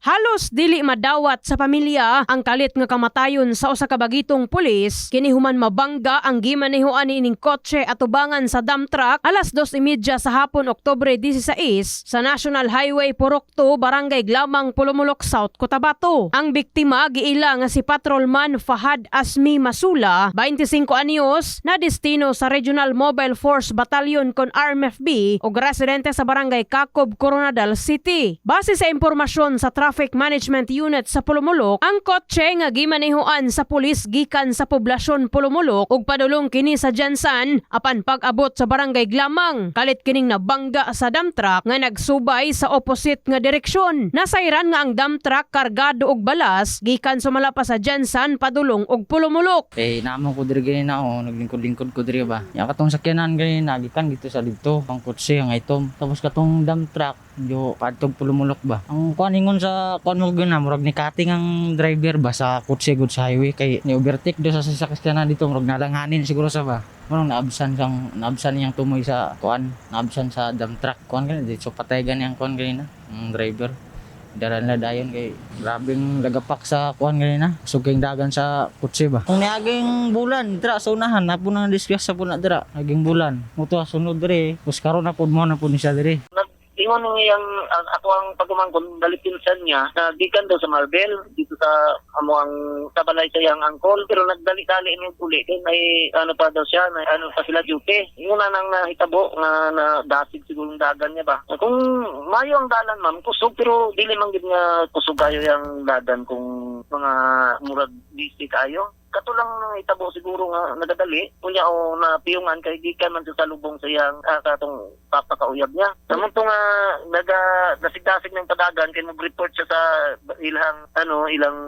Halos dili madawat sa pamilya ang kalit nga kamatayon sa usa ka bagitong pulis kini human mabangga ang gimanehoan ining kotse at tubangan sa dump truck alas 2:30 sa hapon Oktubre 16 sa National Highway Purokto, Barangay Glamang, Pulumulok South, Cotabato. Ang biktima giila nga si Patrolman Fahad Asmi Masula, 25 anyos, na destino sa Regional Mobile Force Battalion kon RMFB ug residente sa Barangay Kakob, Coronadal City. Base sa impormasyon sa Traffic Management Unit sa Pulumulok, ang kotse nga gimanehoan sa pulis gikan sa poblasyon Pulumulok ug padulong kini sa Jansan apan pag-abot sa Barangay Glamang. Kalit kining nabangga sa dump truck nga nagsubay sa opposite nga direksyon. Nasayran nga ang dump truck kargado og balas gikan sumala sa Jansan padulong og Pulumulok. Eh, naamon ko diri gani na ako, naglingkod-lingkod ko diri ba. Yang katong sakyanan gani nagikan dito sa dito, pang kutsi ang itom. Tapos katong dump truck, yo padtog pulumulok ba. Ang kuan ingon sa kuan mo gina, murag ni cutting ang driver ba sa kutsi gud sa highway kay ni overtake do sa sasakyanan dito murag nalanganin siguro sa ba. Murag naabsan sang naabsan niyang tumoy sa kuan, naabsan sa dump truck. Kuan dito so patay gani ang kuan gani na, ang driver. Daran na dayon kay grabing lagapak sa kuan ganina. Suging dagan sa kutsi ba. Kung niaging bulan dira sa unahan na po nang discuss sa puna dira naging bulan. Muto sunod dire. Kus karon na pud mo na pud ni siya dire. Ingon ng iyang ang ako ang pagumangkon dalipinsan niya na gikan daw sa Marbel dito sa amo ang tabalay sa iyang angkol pero nagdali-dali ni uli. Kay may ano pa daw siya may ano pa sila duty ingon na nang nahitabo nga na dasig siguro dagan niya ba. Kung mayo ang dalan ma'am kusog pero dili man gid nga kusog kayo yung dagan kung mga murag busy kayo katulang nang itabo siguro nga nagadali. Kunya o na piyungan kay gikan man sa salubong sa iyang ah, katong papakauyab niya. Naman to nga naga nasig-dasig ng padagan kay mag-report siya sa ilang ano ilang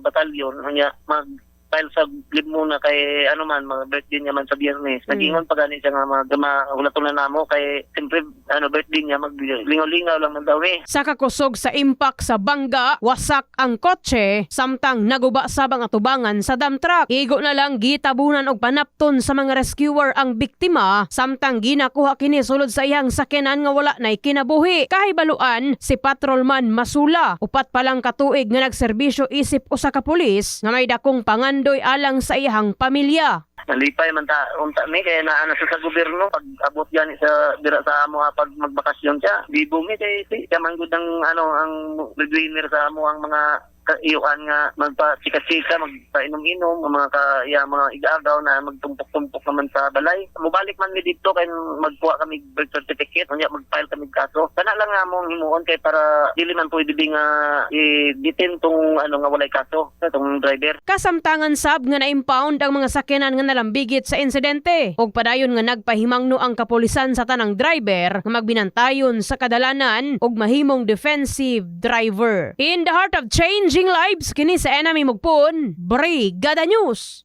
batalyon. Kanya mag file sa lib muna kay ano man mga birthday niya man sa biyernes nagingon pa gani siya nga mga mahulaton na namo kay siyempre ano birthday niya maglingaw-lingaw lang man daw eh Sa kakusog sa impact sa bangga, wasak ang kotse, samtang naguba sabang atubangan sa dump truck. Igo na lang gitabunan og panapton sa mga rescuer ang biktima, samtang ginakuha kini sulod sa iyang sakyanan nga wala nay kinabuhi. Kahibaluan si Patrolman Masula, upat pa lang katuig nga nagserbisyo isip usa ka pulis nga may dakong pangandoy alang sa iyang pamilya. nalipay man ta unta mi kay na ano sa gobyerno pag abot gani sa dira sa amo pag magbakasyon siya di bumi kay si siya gud ang ano ang breadwinner sa amo ang mga kaiyuan nga magpa-chika-chika, magpainom-inom, mga kaya mga igagaw na magtumpok-tumpok naman sa balay. Mubalik man mi dito kay magkuha kami birth certificate, unya mag-file kami kaso. Kana lang nga mong himuon kay para dili man pwede di nga i-detain tong ano nga walay kaso sa tong driver. Kasamtangan sab nga na-impound ang mga sakyanan nga nalambigit sa insidente ug padayon nga nagpahimangno ang kapulisan sa tanang driver nga magbinantayon sa kadalanan ug mahimong defensive driver. In the heart of changing lives kini sa enemy mugpon, Brigada News.